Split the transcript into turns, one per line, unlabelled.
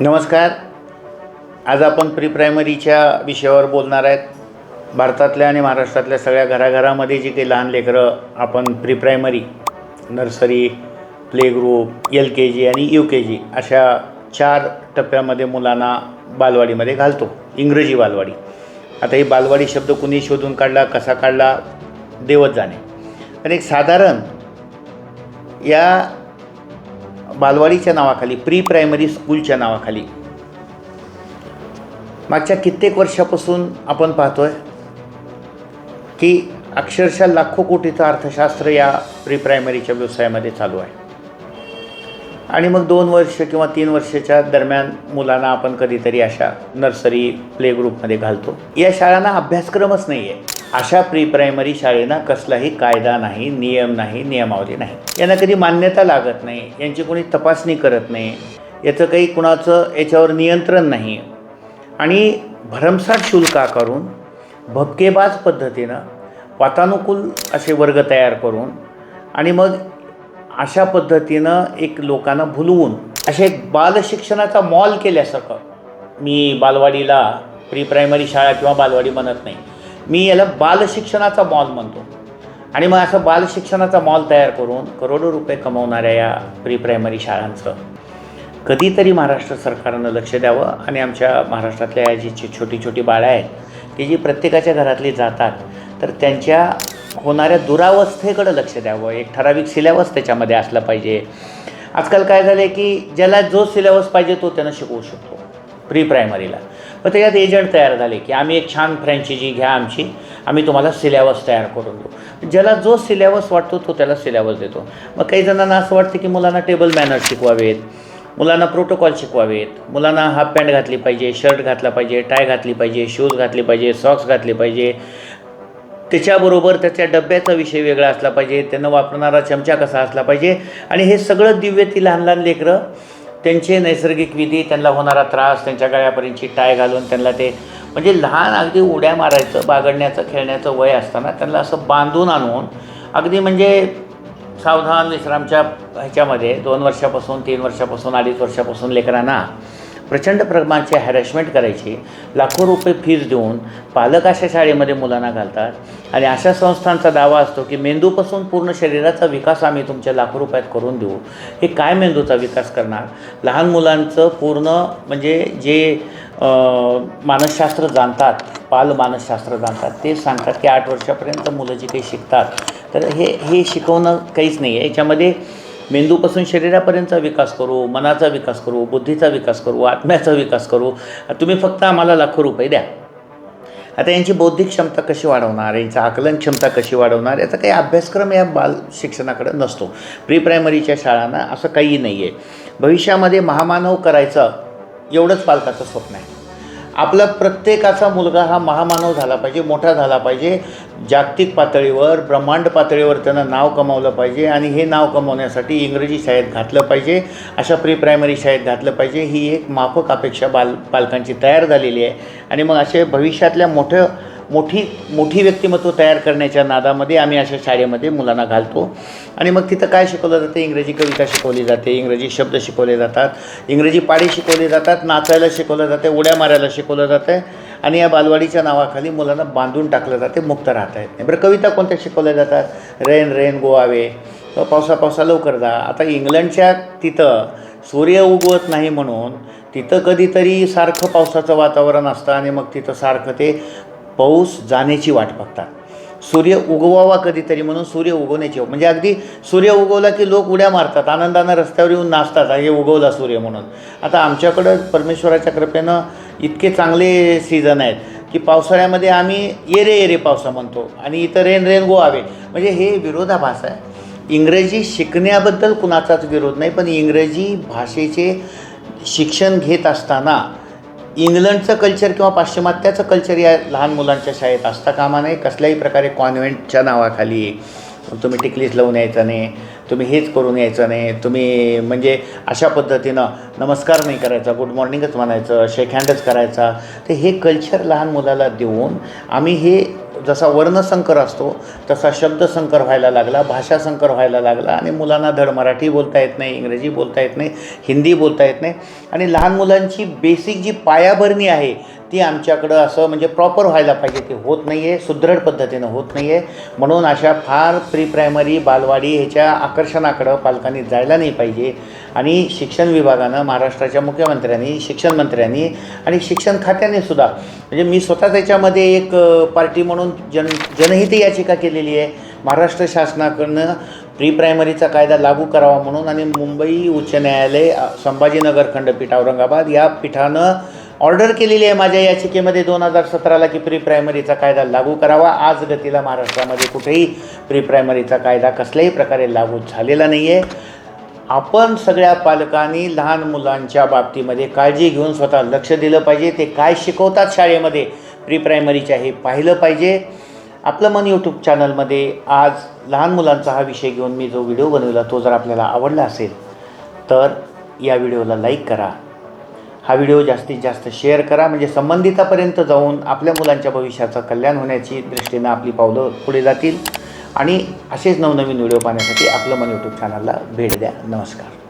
नमस्कार. आज आपण प्री प्रायमरीच्या विषयावर बोलणार आहेत. भारतातल्या आणि महाराष्ट्रातल्या सगळ्या घराघरामध्ये जी काही लहान लेकरं आपण pre primary nursery play group L K G आणि यू के जी अशा चार टप्प्यामध्ये मुलांना बालवाडीमध्ये घालतो. इंग्रजी बालवाडी. आता ही बालवाडी शब्द कुणी शोधून काढला कसा काढला? देवत जाणे. आणि एक साधारण या बालवाडीच्या नावाखाली प्री प्रायमरी स्कूलच्या नावाखाली. मागच्या कित्येक वर्षापासून आपण पाहतोय की अक्षरशः लाखो कोटीचं अर्थशास्त्र या प्री प्रायमरीच्या व्यवसायामध्ये चालू आहे. आणि मग दोन वर्ष किंवा तीन वर्षाच्या दरम्यान मुलांना आपण कधीतरी अशा नर्सरी प्ले ग्रुपमध्ये घालतो. या शाळांना अभ्यासक्रमच नाही आहे अशा प्री प्रायमरी शाळेना कसलाही कायदा नाही नियम नाही नियमावली नाही. यांना कधी मान्यता लागत नाही यांची कोणी तपासणी करत नाही याचं काही कुणाचं याच्यावर नियंत्रण नाही. आणि भरमसाठ शुल्क आकारून भपकेबाज पद्धतीनं वातानुकूल असे वर्ग तयार करून आणि मग अशा पद्धतीनं एक लोकांना भुलवून असे एक बालशिक्षणाचा मॉल केल्यासारखं मी बालवाडीला प्री प्रायमरी शाळा किंवा बालवाडी म्हणत नाही. मी याला बालशिक्षणाचा मॉल म्हणतो. आणि मग असं बालशिक्षणाचा मॉल तयार करून करोडो रुपये कमवणाऱ्या या प्री प्रायमरी शाळांचं कधीतरी महाराष्ट्र सरकारनं लक्ष द्यावं आणि आमच्या महाराष्ट्रातल्या या जी छोटी छोटी बाळं आहेत की जी प्रत्येकाच्या घरातली जातात तर त्यांच्या होणाऱ्या दुरावस्थेकडं लक्ष द्यावं. एक ठराविक सिलेबस त्याच्यामध्ये असला पाहिजे. आजकाल काय झालं आहे की ज्याला जो सिलेबस पाहिजे तो त्यांना शिकवू शकतो. प्री प्रायमरीला मग त्याच्यात एजंट तयार झाले की आम्ही एक छान फ्रँचायझी घ्या आमची आम्ही तुम्हाला सिलेबस तयार करून देऊ. ज्याला जो सिलेबस वाटतो तो त्याला सिलेबस देतो. मग काही जणांना असं वाटतं की मुलांना टेबल मॅनर शिकवावेत मुलांना प्रोटोकॉल शिकवावेत मुलांना हाफ पॅन्ट घातली पाहिजे शर्ट घातला पाहिजे टाय घातली पाहिजे शूज घातले पाहिजे सॉक्स घातले पाहिजे. त्याच्याबरोबर त्याच्या डब्याचा विषय वेगळा असला पाहिजे त्यांना वापरणारा चमचा कसा असला पाहिजे. आणि हे सगळं दिव्य ती लहान लहान लेकरं त्यांचे नैसर्गिक विधी त्यांना होणारा त्रास त्यांच्या गळ्यापर्यंतची टाय घालून त्यांना ते म्हणजे लहान अगदी उड्या मारायचं बागडण्याचं खेळण्याचं वय असताना त्यांना असं बांधून आणून अगदी म्हणजे सावधान विश्रामच्या ह्याच्यामध्ये दोन वर्षापासून तीन वर्षापासून अडीच वर्षापासून लेकरांना प्रचंड प्रमाणाची हॅरॅशमेंट करायची. लाखो रुपये फीज देऊन पालक अशा शाळेमध्ये मुलांना घालतात. आणि अशा संस्थांचा दावा असतो की मेंदूपासून पूर्ण शरीराचा विकास आम्ही तुमच्या लाखो रुपयात करून देऊ. हे काय मेंदूचा विकास करणार? लहान मुलांचं पूर्ण म्हणजे जे मानसशास्त्र जाणतात पाल मानसशास्त्र जाणतात ते सांगतात की आठ वर्षापर्यंत मुलं जी काही शिकतात तर हे हे शिकवणं काहीच नाही आहे याच्यामध्ये मेंदूपासून शरीरापर्यंतचा विकास करू मनाचा विकास करू बुद्धीचा विकास करू आत्म्याचा विकास करू. तुम्ही फक्त आम्हाला लाखो रुपये द्या. आता यांची बौद्धिक क्षमता कशी वाढवणार यांचा आकलन क्षमता कशी वाढवणार याचा काही अभ्यासक्रम या बाल शिक्षणाकडे नसतो. प्री प्रायमरीच्या शाळांना असं काही नाही आहे भविष्यामध्ये महामानव करायचं एवढंच पालकाचं स्वप्न आहे. आपला प्रत्येकाचा मुलगा हा महामानव झाला पाहिजे मोठा झाला पाहिजे. जागतिक पातळीवर ब्रह्मांड पातळीवर त्यानं नाव कमावलं पाहिजे आणि हे नाव कमावण्यासाठी इंग्रजी शाळेत घातलं पाहिजे. अशा प्री प्रायमरी शाळेत घातलं पाहिजे. ही एक माफक अपेक्षा बाल पालकांची तयार झालेली आहे. आणि मग असे भविष्यातल्या मोठं मोठी मोठी व्यक्तिमत्व तयार करण्याच्या नादामध्ये आम्ही अशा शाळेमध्ये मुलांना घालतो. आणि मग तिथं काय शिकवलं जातं? इंग्रजी कविता शिकवली जाते इंग्रजी शब्द शिकवले जातात इंग्रजी पाढे शिकवले जातात नाचायला शिकवलं जाते उड्या मारायला शिकवलं जातं आणि या बालवाडीच्या नावाखाली मुलांना बांधून टाकलं जाते मुक्त राहता येत नाही. बरं कविता कोणत्या शिकवल्या जातात? Rain rain go away. पावसा पावसा लवकर जा. आता इंग्लंडच्या तिथं सूर्य उगवत नाही म्हणून तिथं कधीतरी सारखं पावसाचं वातावरण असतं आणि मग तिथं सारखं ते पाऊस जाण्याची वाट बघतात. सूर्य उगवावा कधीतरी म्हणून सूर्य उगवण्याची म्हणजे अगदी सूर्य उगवला की लोक उड्या मारतात आनंदानं रस्त्यावर येऊन नाचतात हे उगवला सूर्य म्हणून. आता आमच्याकडं परमेश्वराच्या कृपेनं इतके चांगले सीझन आहेत की पावसाळ्यामध्ये आम्ही येरे येरे पावसा म्हणतो आणि इथं रेन रेन गो आवे म्हणजे हे विरोधाभास आहे. इंग्रजी शिकण्याबद्दल कुणाचाच विरोध नाही पण इंग्रजी भाषेचे शिक्षण घेत असताना इंग्लंडचं कल्चर किंवा पाश्चिमात्याचं कल्चर या लहान मुलांच्या शाळेत असता कामा नये. कसल्याही प्रकारे कॉन्व्हेंटच्या नावाखाली तुम्ही टिकलीच लावून यायचं नाही तुम्ही हेच करून यायचं नाही तुम्ही म्हणजे अशा पद्धतीनं नमस्कार नाही करायचा गुड मॉर्निंगच म्हणायचं शेक हँडच करायचा. तर हे कल्चर लहान मुलाला देऊन आम्ही हे जसा वर्णसंकर असतो तसा शब्दसंकर व्हायला लागला भाषासंकर व्हायला लागला आणि मुलांना धड मराठी बोलता येत नाही इंग्रजी बोलता येत नाही हिंदी बोलता येत नाही. आणि लहान मुलांची बेसिक जी पायाभरणी आहे ती आमच्याकडं असं म्हणजे प्रॉपर व्हायला पाहिजे. ते होत नाही आहे सुदृढ पद्धतीनं होत नाही आहे म्हणून अशा फार प्री प्रायमरी बालवाडी ह्याच्या आकर्षणाकडं पालकांनी जायला नाही पाहिजे. आणि शिक्षण विभागानं महाराष्ट्राच्या मुख्यमंत्र्यांनी शिक्षण मंत्र्यांनी आणि शिक्षण खात्याने सुद्धा म्हणजे मी स्वतः त्याच्यामध्ये एक पार्टी म्हणून जन जनहित याचिका केलेली आहे. महाराष्ट्र शासनाकडनं प्री प्रायमरीचा कायदा लागू करावा म्हणून आणि मुंबई उच्च न्यायालय संभाजीनगर खंडपीठ औरंगाबाद या पीठानं ऑर्डर केलेली आहे माझ्या याचिकेमध्ये दोन हजार सतराला की प्री प्रायमरीचा कायदा लागू करावा. आज गतीला महाराष्ट्रामध्ये कुठेही प्री प्रायमरीचा कायदा कसल्याही प्रकारे लागू झालेला नाही आहे आपण सगळ्या पालकांनी लहान मुलांच्या बाबतीमध्ये काळजी घेऊन स्वतः लक्ष दिलं पाहिजे. ते काय शिकवतात शाळेमध्ये? प्री प्रायमरीच्या हे पाहिलं पाहिजे. आपलं मन यूट्यूब चॅनलमध्ये आज लहान मुलांचा हा विषय घेऊन मी जो व्हिडिओ बनवला तो जर आपल्याला आवडला असेल तर या व्हिडिओला लाईक करा. हा व्हिडिओ जास्तीत जास्त शेअर करा. म्हणजे संबंधितापर्यंत जाऊन आपल्या मुलांच्या भविष्याचं कल्याण होण्याची दृष्टीनं आपली पावलं पुढे जातील. आणि असेच नवनवीन व्हिडिओ पाहण्यासाठी आपलं मन यूट्यूब चॅनलला भेट द्या. नमस्कार.